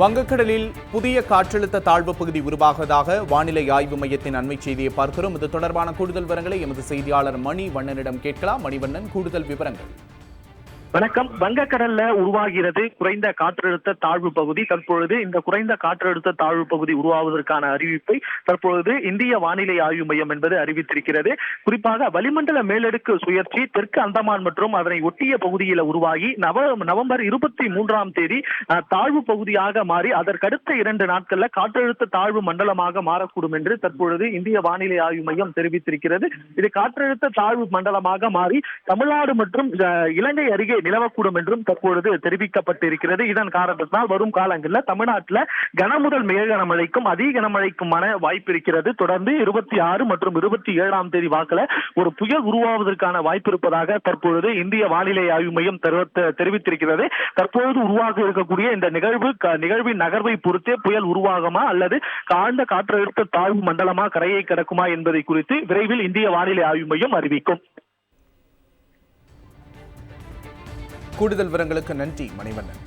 வங்கக்கடலில் புதிய காற்றழுத்த தாழ்வு பகுதி உருவாகதாக வானிலை ஆய்வு மையத்தின் அண்மை செய்தியை பார்க்கிறோம். இது தொடர்பான கூடுதல் விவரங்களை எமது செய்தியாளர் மணி வண்ணனிடம் கேட்கலாம். மணிவண்ணன் கூடுதல் விவரங்கள். வணக்கம். வங்கக்கடல்ல உருவாகிறது குறைந்த காற்றழுத்த தாழ்வு பகுதி. தற்பொழுது இந்த குறைந்த காற்றழுத்த தாழ்வு பகுதி உருவாவதற்கான அறிவிப்பை தற்பொழுது இந்திய வானிலை ஆய்வு மையம் என்பது அறிவித்திருக்கிறது. குறிப்பாக வளிமண்டல மேலடுக்கு சுழற்சி தெற்கு அந்தமான் மற்றும் அதனை ஒட்டிய பகுதியில் உருவாகி நவ நவம்பர் இருபத்தி மூன்றாம் தேதி தாழ்வு பகுதியாக மாறி அதற்கடுத்த இரண்டு நாட்கள்ல காற்றழுத்த தாழ்வு மண்டலமாக மாறக்கூடும் என்று தற்பொழுது இந்திய வானிலை ஆய்வு மையம் தெரிவித்திருக்கிறது. இது காற்றழுத்த தாழ்வு மண்டலமாக மாறி தமிழ்நாடு மற்றும் இலங்கை அருகே நிலவக்கூடும் என்றும் தற்பொழுது தெரிவிக்கப்பட்டிருக்கிறது. இதன் காரணத்தினால் வரும் காலங்களில் தமிழ்நாட்டில் கனமுதல் மிக கனமழைக்கும் அதிக கனமழைக்குமான வாய்ப்பு இருக்கிறது. தொடர்ந்து இருபத்தி ஆறு மற்றும் இருபத்தி ஏழாம் தேதி வாக்கில் ஒரு புயல் உருவாவதற்கான வாய்ப்பு இருப்பதாக தற்பொழுது இந்திய வானிலை ஆய்வு மையம் தெரிவித்திருக்கிறது. தற்பொழுது உருவாக இருக்கக்கூடிய இந்த நிகழ்வு நிகழ்வின் நகர்வை பொறுத்தே புயல் உருவாகுமா அல்லது ஆழ்ந்த காற்றழுத்த தாழ்வு மண்டலமா கரையை கடக்குமா என்பதை குறித்து விரைவில் இந்திய வானிலை ஆய்வு மையம் அறிவிக்கும். கூடுதல் விவரங்களுக்கு நன்றி மணிவண்ணன்.